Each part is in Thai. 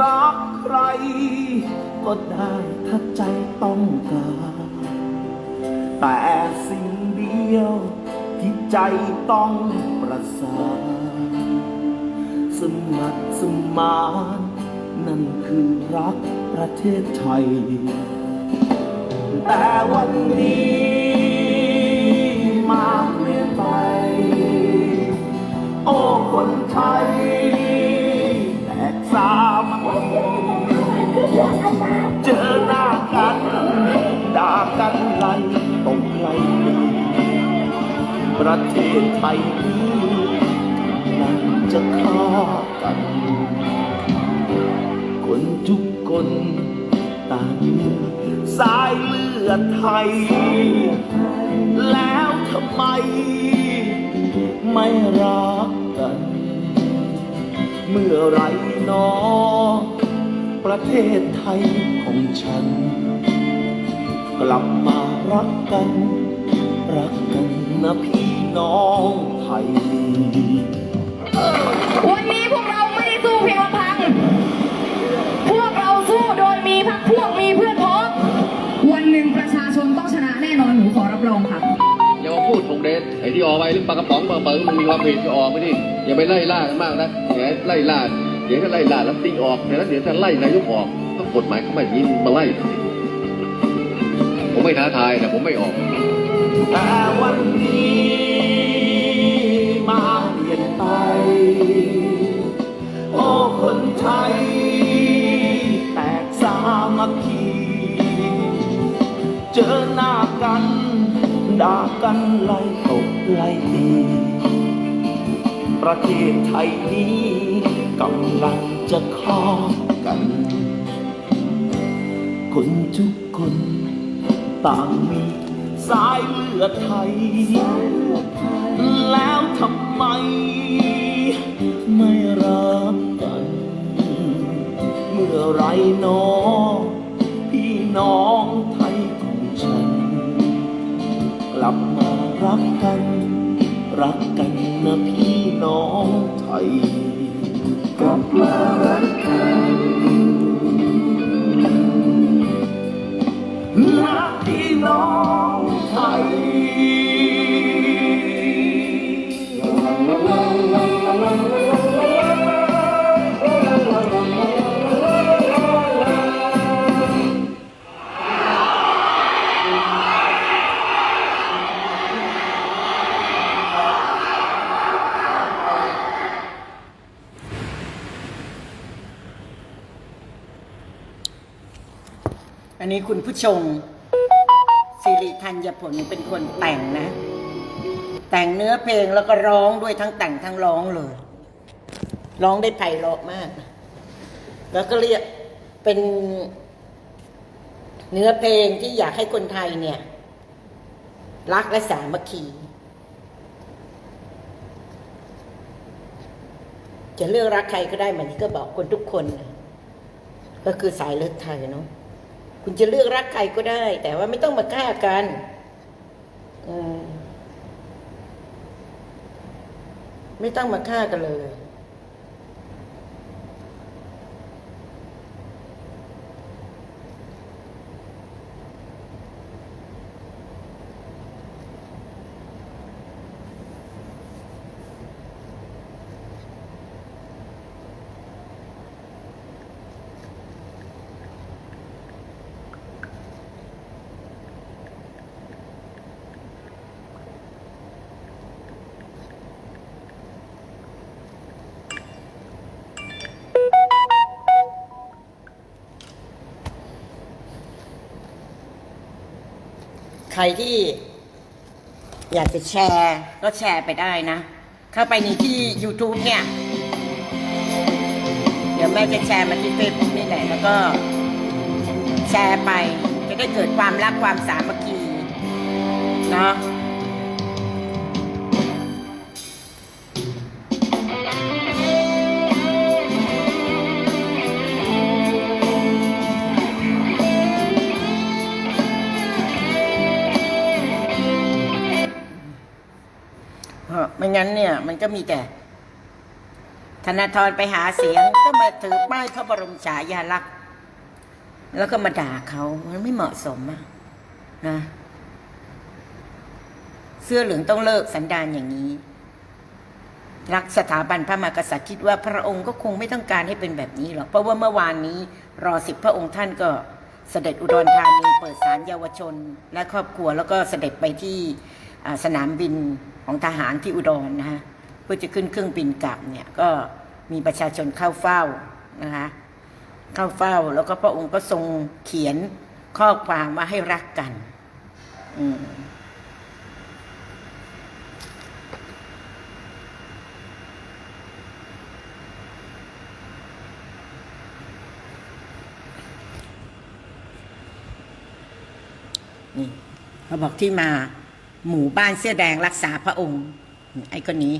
รักใคร ก็ได้ถ้าใจต้องการแต่สิ่งเดียวที่ใจต้องประสานสมัครสมานนั่นคือรักประเทศไทย แต่วันนี้มาเปลี่ยนไป โอ้คนไทย เจอหน้ากันด่ากันไล่ตกไล่ตีประเทศไทยนี้มันจะฆ่ากัน คนทุกคนต่างสายเลือดไทย แล้วทำไม ไม่รักกัน เมื่อไรหนอ ประเทศไทยของฉัน กลับมารักกัน รักกันนะพี่น้องไทย วันนี้พวกเราไม่ได้สู้เพียงลำพัง พวกเราสู้โดยมีพักพวกมีเพื่อนพ้อง วันหนึ่งประชาชนต้องชนะแน่นอนหนูขอรับรองค่ะ อย่ามาพูดทงเดชไอ้ที่ออกไปหรือปลากระป๋องปลาเปิงมันมีความผิดก็ออกไปดิอย่าไปไล่ล่ากันมากนะอย่าไล่ล่า เดี๋ยวก็ไล่ล่าแล้วตีออกเดี๋ยวแล้วเดี๋ยวจะไล่นายกออกต้องกฎหมายเขาไม่ยินมาไล่ ผมไม่ท้าทายแต่ผมไม่ออกแต่วันนี้ ประเทศไทยนี้กำลังจะฆ่ากัน คนทุกคนต่างมีสายเลือดไทย แล้วทำไม ไม่รักกัน เมื่อไรหนอพี่น้อง กกันนะพี่น้องไทย กลับมารักกัน คุณผู้ชมสิริธัญผลเป็นคนแต่งนะ แต่งเนื้อเพลงแล้วก็ร้องด้วยทั้งแต่งทั้งร้องเลย ร้องได้ไพเราะมาก แล้วก็เรียกเป็นเนื้อเพลงที่อยากให้คนไทยเนี่ย รักและสามัคคี จะเลือกรักใครก็ได้เหมือนที่ก็บอกคนทุกคน ก็คือสายเลือดไทยเนาะ คุณจะเลือกรักใครก็ได้ แต่ว่าไม่ต้องมาฆ่ากันไม่ต้องมาฆ่ากันเลย ใครที่อยากจะแชร์ก็แชร์ไปได้นะ เข้าไปในที่ YouTube เนี่ย เดี๋ยวแม่จะแชร์มาที่เฟซบุ๊กนี่แหละแล้วก็ แชร์ไปจะได้เกิดความรักความสามัคคีเนาะ ไม่งั้นเนี่ย มันก็มีแต่ ธนาธรไปหาเสียง ก็มาถือป้ายพระบรมฉายาลักษณ์แล้วก็มาด่าเขามันไม่เหมาะสมอะนะเสื้อเหลืองต้องเลิกสันดานอย่างนี้ รักสถาบันพระมหากษัตริย์คิดว่าพระองค์ก็คงไม่ต้องการให้เป็นแบบนี้หรอกเพราะว่าเมื่อวานนี้ รอสิบพระองค์ท่านก็เสด็จอุดรธานีเปิดศาลเยาวชน และครอบครัวแล้วก็เสด็จไปที่สนามบิน ของทหารที่อุดรนะฮะเพื่อจะขึ้นเครื่องบินกลับเนี่ยก็มีประชาชนเข้าเฝ้านะคะเข้าเฝ้าแล้วก็พระองค์ก็ทรงเขียนข้อความว่าให้รักกันอืมนี่เขาบอกที่มา หมู่บ้านเสื้อแดงรักษาพระองค์ ไอ้คนนี้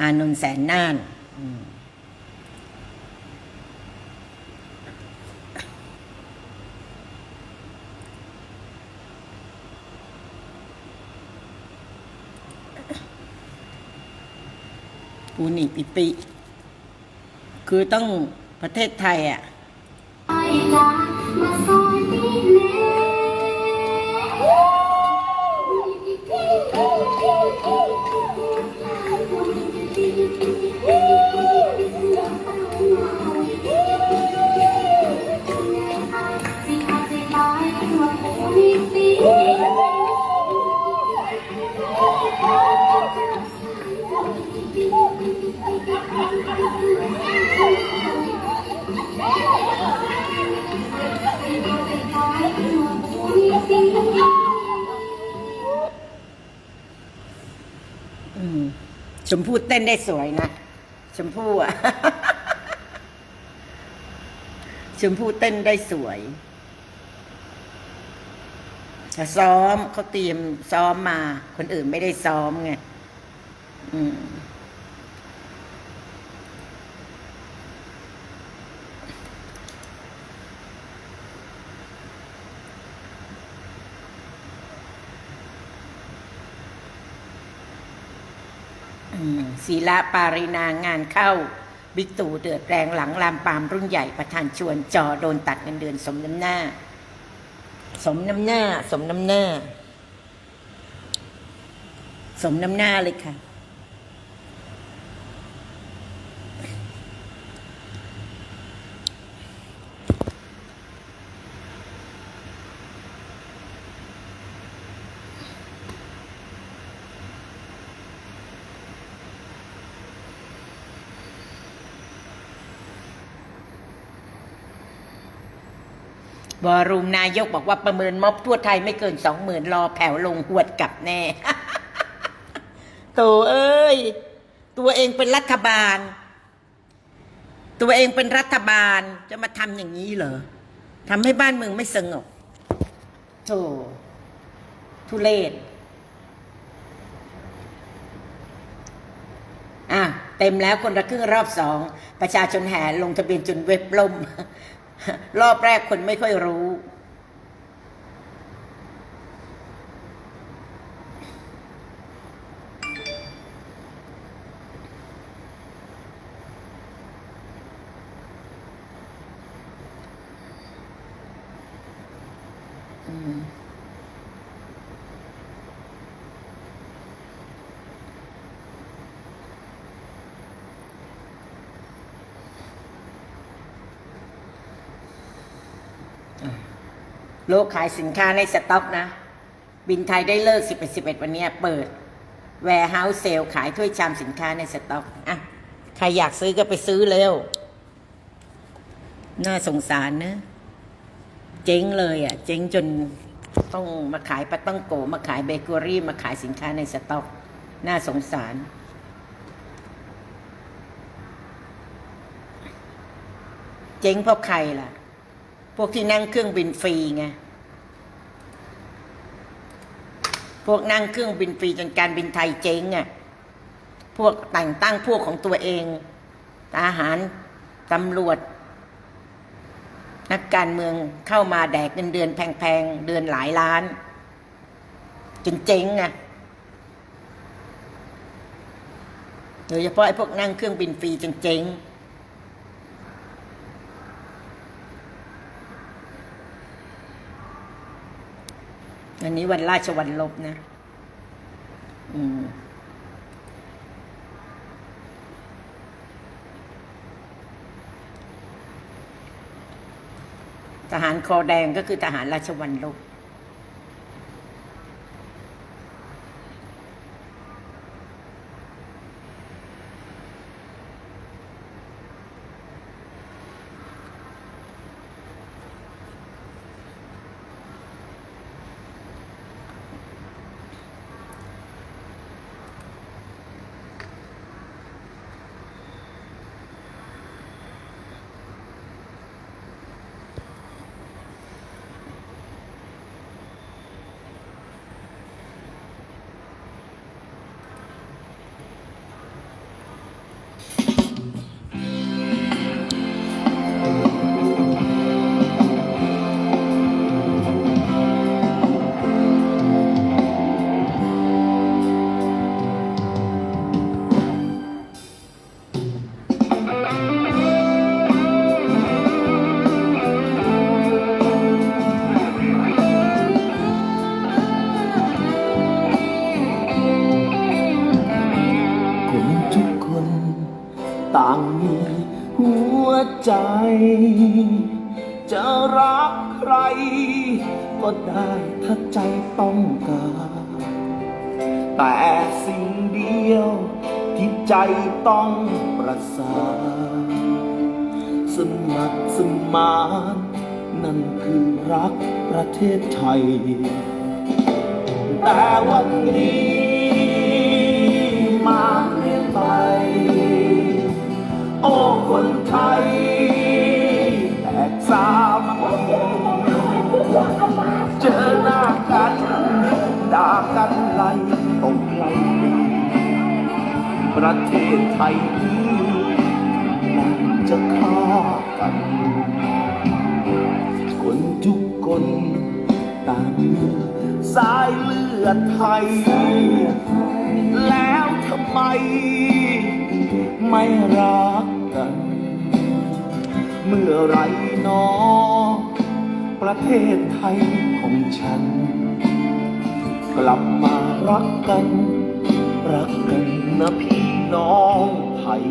อานนท์แสนน่านปูนิปิปิ คือต้องประเทศไทยอะ นได้สวยนะ ชมพู่อะชมพู่เต้นได้สวยแต่ซ้อมเขาเตรียมซ้อมมา คนอื่นไม่ได้ซ้อมไง อืม ศีละปารินางานเข้า บิ๊กตู่เดือดแรงหลังลามปามรุ่นใหญ่ประธานชวนจอโดนตัดเงินเดือนสมน้ำหน้า สมน้ำหน้า สมน้ำหน้า สมน้ำหน้าเลยค่ะ บอรูมนายกบอกว่าประเมินม็อบทั่วไทยไม่เกินสองหมื่นรอแผ่วลงหวดกลับแน่โตเอ้ย ตัวเองเป็นรัฐบาล ตัวเองเป็นรัฐบาลจะมาทำอย่างนี้เหรอทำให้บ้านเมืองไม่สงบโธ่ทุเลศอะเต็มแล้วคนละครึ่งรอบสอง ประชาชนแห่ลงทะเบียนจนเว็บล่ม รอบแรกคนไม่ค่อยรู้ โลกขายสินค้าในสต็อกนะ บินไทยได้เลิก 11 11 วันนี้เปิด warehouse sale ขายถ้วยชามสินค้าในสต็อกอะใครอยากซื้อก็ไปซื้อเร็ว น่าสงสารนะ เจ๊งเลยอะ เจ๊งจนต้องมาขายปาต้องโก มาขายเบเกอรี่ มาขายสินค้าในสต็อก น่าสงสารเจ๊งเพราะใครล่ะ พวกที่นั่งเครื่องบินฟรีไง พวกนั่งเครื่องบินฟรีจนการบินไทยเจ๊งอะ พวกแต่งตั้งพวกของตัวเองทหารตำรวจ นักการเมืองเข้ามาแดกเงินเดือนแพงๆ เดือนหลายล้าน จนเจ๊งไงโดยเฉพาะไอ้พวกนั่งเครื่องบินฟรีเจ๊ง อันนี้วันราชวันลบนะ อืมทหารคอแดงก็คือทหารราชวันลบ ใจต้องการแต่สิ่งเดียวที่ใจต้องประสานสมัครสมานนั่นคือรักประเทศไทย แต่วันนี้มาเปลี่ยนไป โอ้คนไทย ประเทศไทยนี้มันจะฆ่ากัน คนทุกคนต่างมีสายเลือดไทย แล้วทำไม ไม่รักกัน เมื่อไรนอ ประเทศไทยของฉัน กลับมารักกัน รักกันนะพี่ น้องไทย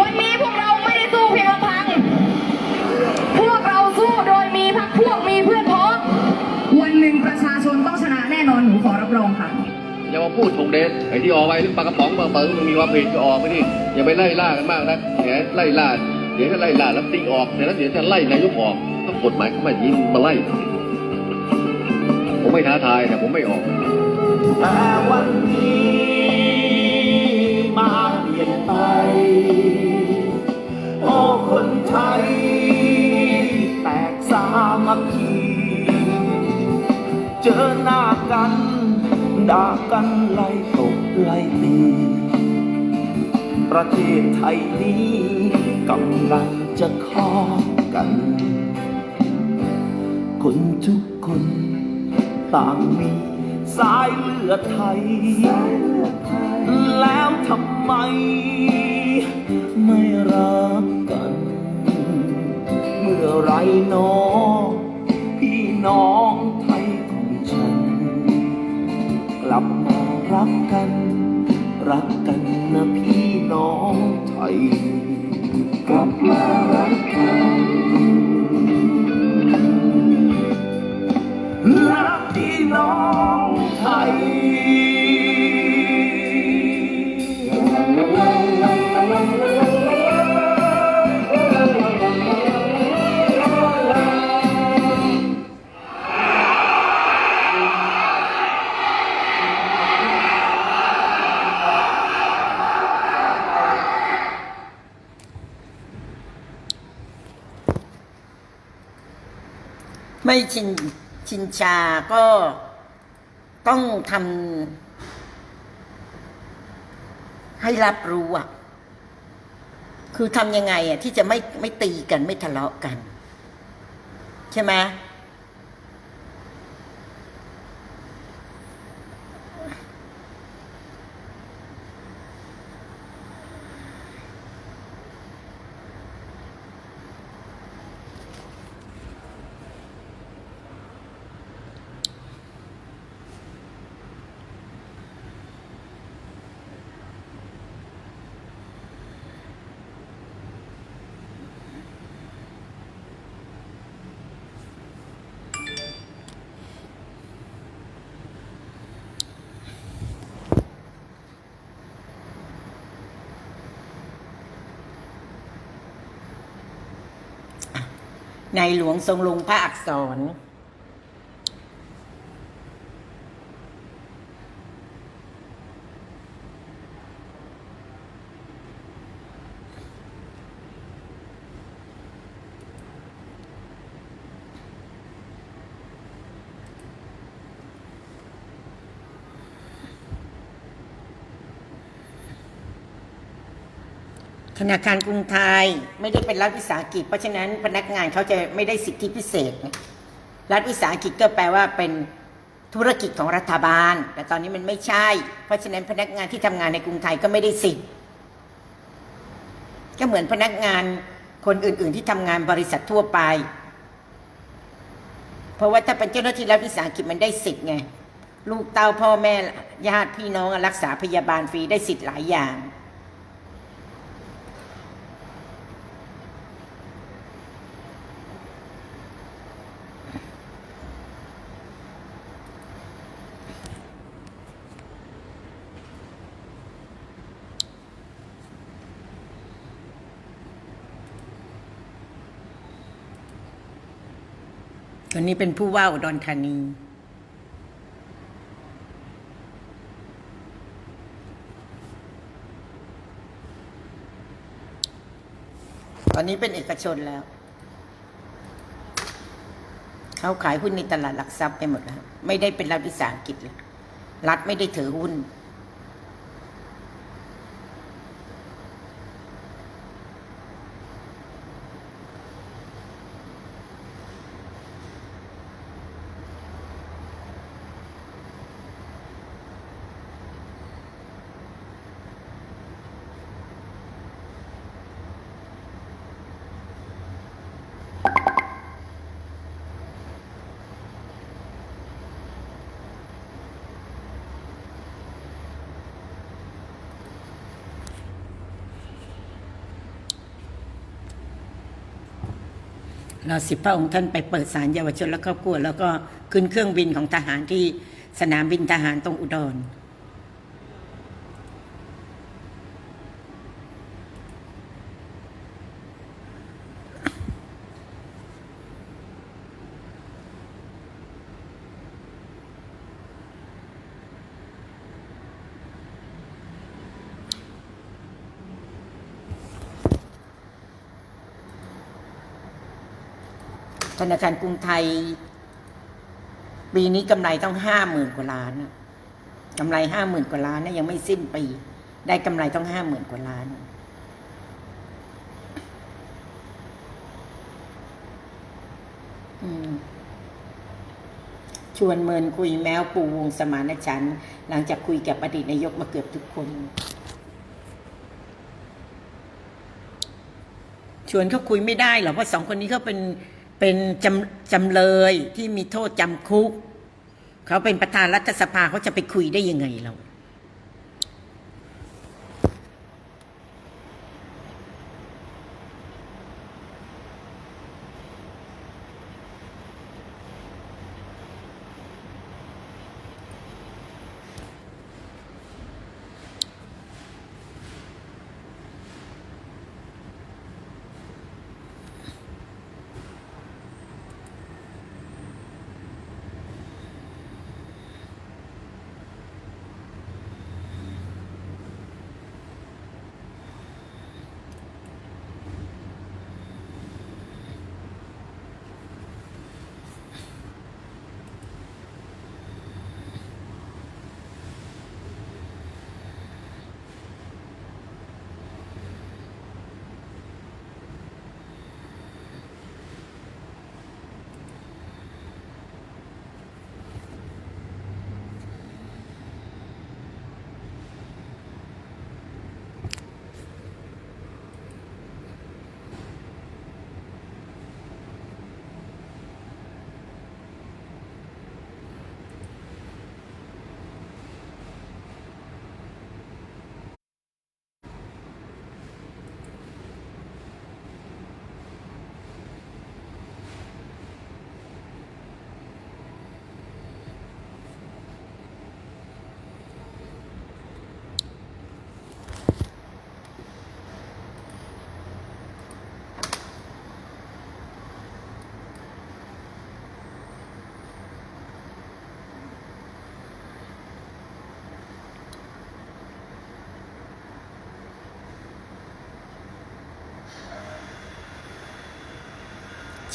วันนี้พวกเราไม่ได้สู้เพียงลำพัง พวกเราสู้โดยมีพักพวกมีเพื่อนพ้อง วันหนึ่งประชาชนต้องชนะแน่นอนหนูขอรับรองค่ะ อย่ามาพูดทงเดชไอ้ที่ออกไปหรือปลากระป๋องปลาเปิงมันมีความผิดก็ออกไปดิอย่าไปไล่ล่ากันมากนะแหมไล่ล่าเดี๋ยวก็ไล่ล่าแล้วตีออกเดี๋ยวแล้วเดี๋ยวจะไล่นายกออกต้องกฎหมายเข้ามายิงมาไล่ ผมไม่ท้าทายแต่ผมไม่ออกแต่วันนี้มา เปลี่นไป โอ้คนไทย แตกสามัคคีเจอหน้ากันด่ากันไล่ตบไล่ตีประเทศไทยนี้กำลังจะฆ่ากัน คนทุกคนต่างมีสายเลือดไทย ไม่รักกัน เมื่อไรน้อง ไม่ชินชินชาก็ต้องทำให้รับรู้อะคือทำยังไงอะที่จะไม่ไม่ตีกันไม่ทะเลาะกัน ใช่ไหม ในหลวงทรงลงพระอักษร ธนาคารกรุงไทยไม่ได้เป็นรัฐวิสาหกิจ เพราะฉะนั้นพนักงานเขาจะไม่ได้สิทธิพิเศษ รัฐวิสาหกิจก็แปลว่าเป็นธุรกิจของรัฐบาล แต่ตอนนี้มันไม่ใช่ เพราะฉะนั้นพนักงานที่ทำงานในกรุงไทยก็ไม่ได้สิทธิ์ก็เหมือนพนักงานคนอื่น ๆ ที่ทำงานบริษัททั่วไป เพราะว่าถ้าเป็นเจ้าหน้าที่รัฐวิสาหกิจมันได้สิทธิ์ไงลูกเต้าพ่อแม่ญาติพี่น้องรักษาพยาบาลฟรีได้สิทธิ์หลายอย่าง ค นนี้เป็นผู้ว่าอุดรธานี ตอนนี้เป็นเอกชนแล้ว เขาขายหุ้นในตลาดหลักทรัพย์ไปหมดแล้ว ไม่ได้เป็นรัฐวิสาหกิจแล้วรัฐไม่ได้ถือหุ้น ราสิบพระองค์ท่านไปเปิดศาลเยาวชนและครอบครัว แล้วก็ขึ้นเครื่องบินของทหารที่สนามบินทหารตรงอุดร ธนาคารกรุงไทย ปีนี้กำไรต้องห้าหมื่นกว่าล้านกำไรห้าหมื่นกว่าล้านนะยังไม่สิ้นปีได้กำไรต้องห้าหมื่นกว่าล้านชวนเมินคุยแมวปูวงสมานฉัน หลังจากคุยกับอดีตนายกมาเกือบทุกคน ชวนเขาคุยไม่ได้หรอกเพราะสองคนนี้เขาเป็น เป็นจำจำเลยที่มีโทษจำคุก เขาเป็นประธานรัฐสภาเขาจะไปคุยได้ยังไงเรา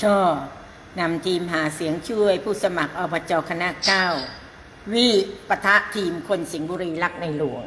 ช่อนำทีมหาเสียงช่วยผู้สมัครอบจคณะเก้าวิปะทะทีมคนสิงห์บุรีรักในหลวง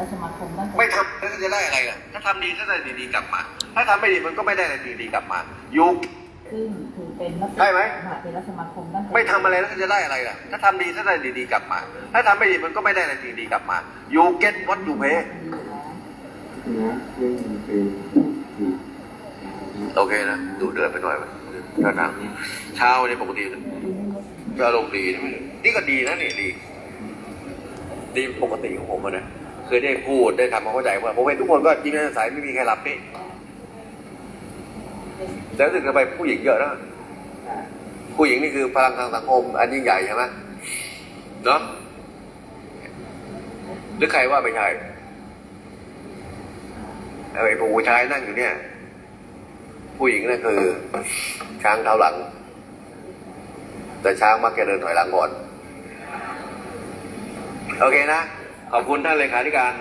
และสมาคมตั้งแต่ไม่ทำแล้วจะได้อะไรล่ะ ถ้าทำดีก็ได้ดีๆกลับมา ถ้าทำไม่ดีมันก็ไม่ได้อะไรดีๆกลับมายุคขึ้นถือเป็นมติได้ไหมมหาเทรสมาคมตั้งแต่ไม่ทำอะไรแล้วจะได้อะไรล่ะ ถ้าทำดีก็ได้ดีๆกลับมา ถ้าทำไม่ดีมันก็ไม่ได้อะไรดีๆกลับมา you get what you pay โอเคนะดูเดือดไปหน่อยถ้าทางเช้าเนี่ยปกติก็อารมณ์ดีนะนี่ก็ดีนะนี่ดีดีปกติของผมอะนะ เคยได้พูดได้ทำความเข้าใจว่าผมเห็นทุกคนก็จริงๆสายไม่มีใครหลับนี่แล้วรู้สึกทำไมผู้หญิงเยอะนะผู้หญิงนี่คือพลังทางสังคม อันยิ่งใหญ่ใช่ไหมเนาะหรือใครว่าไม่ใช่ไอ้ผู้ชายนั่งอยู่เนี่ย ผู้หญิงนั่นคือ ช้างเท้าหลัง แต่ช้างมักจะเดินถอยหลังก่อน โอเคนะ ขอบคุณท่านเลขาธิการ